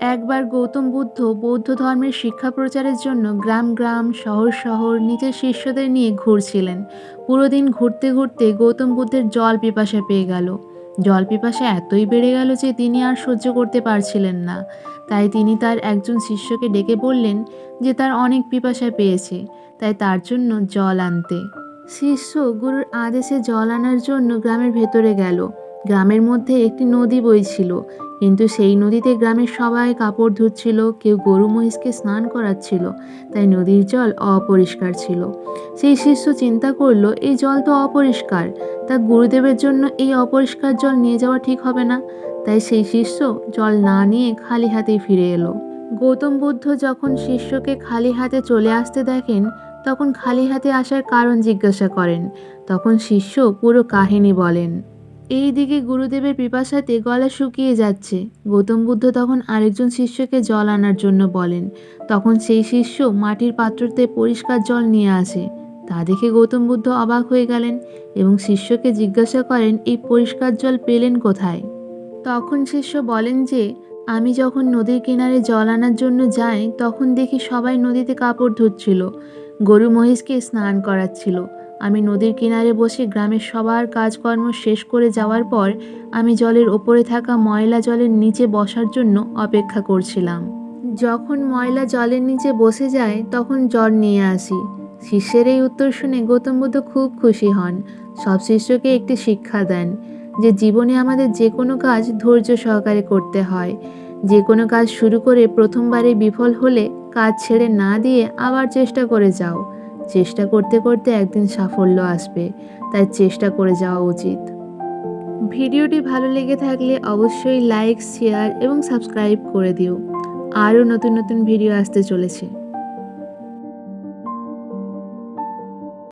একবার গৌতম বুদ্ধ বৌদ্ধ ধর্মের শিক্ষা প্রচারের জন্য গ্রাম গ্রাম, শহর শহর, নিজের শিষ্যদের নিয়ে ঘুরছিলেন। পুরো দিন ঘুরতে ঘুরতে গৌতম বুদ্ধের জল পিপাসা পেয়ে গেল। জল পিপাসা এতই বেড়ে গেল যে তিনি আর সহ্য করতে পারছিলেন না। তাই তিনি তার একজন শিষ্যকে ডেকে বললেন যে তার অনেক পিপাসা পেয়েছে, তাই তার জন্য জল আনতে। শিষ্য গুরুর আদেশে জল আনার জন্য গ্রামের ভেতরে গেল। গ্রামের মধ্যে একটি নদী বইছিল কিন্তু সেই নদীতে গ্রামের সবাই কাপড় ধুচ্ছিল, কেউ গরু মহিষকে স্নান করাচ্ছিল, তাই নদীর জল অপরিষ্কার ছিল। সেই শিষ্য চিন্তা করল, এই জল তো অপরিষ্কার, তা গুরুদেবের জন্য এই অপরিষ্কার জল নিয়ে যাওয়া ঠিক হবে না? তাই সেই শিষ্য জল না নিয়ে খালি হাতেই ফিরে এলো। গৌতম বুদ্ধ যখন শিষ্যকে খালি হাতে চলে আসতে দেখেন, তখন খালি হাতে আসার কারণ জিজ্ঞাসা করেন। তখন শিষ্য পুরো কাহিনী বলেন। এই দিকে গুরুদেবের পিপাসাতে গলা শুকিয়ে যাচ্ছে। গৌতম বুদ্ধ তখন আরেকজন শিষ্যকে জল আনার জন্য বলেন। তখন সেই শিষ্য মাটির পাত্রতে পরিষ্কার জল নিয়ে আসে। তা দেখে গৌতম বুদ্ধ অবাক হয়ে গেলেন এবং শিষ্যকে জিজ্ঞাসা করেন, এই পরিষ্কার জল পেলেন কোথায়? তখন শিষ্য বলেন যে, আমি যখন নদীর কিনারে জল আনার জন্য যাই, তখন দেখি সবাই নদীতে কাপড় ধুচ্ছিল। গরু মহিষকে স্নান করাচ্ছিল। আমি নদীর কিনারে বসে গ্রামের সবার কাজকর্ম শেষ করে যাওয়ার পর আমি জলের ওপরে থাকা ময়লা জলের নিচে বসার জন্য অপেক্ষা করছিলাম। যখন ময়লা জলের নিচে বসে যায়, তখন জল নিয়ে আসি। শিষ্যের এই উত্তর শুনে গৌতম বুদ্ধ খুব খুশি হন। সব শিষ্যকে একটি শিক্ষা দেন যে জীবনে আমাদের যে কোনো কাজ ধৈর্য সহকারে করতে হয়। যে কোনো কাজ শুরু করে প্রথমবারে বিফল হলে কাজ ছেড়ে না দিয়ে আবার চেষ্টা করে যাও। চেষ্টা করতে করতে একদিন সাফল্য আসবে, তাই চেষ্টা করে যাওয়া উচিত। ভিডিওটি ভালো লেগে থাকলে অবশ্যই লাইক, শেয়ার এবং সাবস্ক্রাইব করে দিও। আরও নতুন নতুন ভিডিও আসতে চলেছে।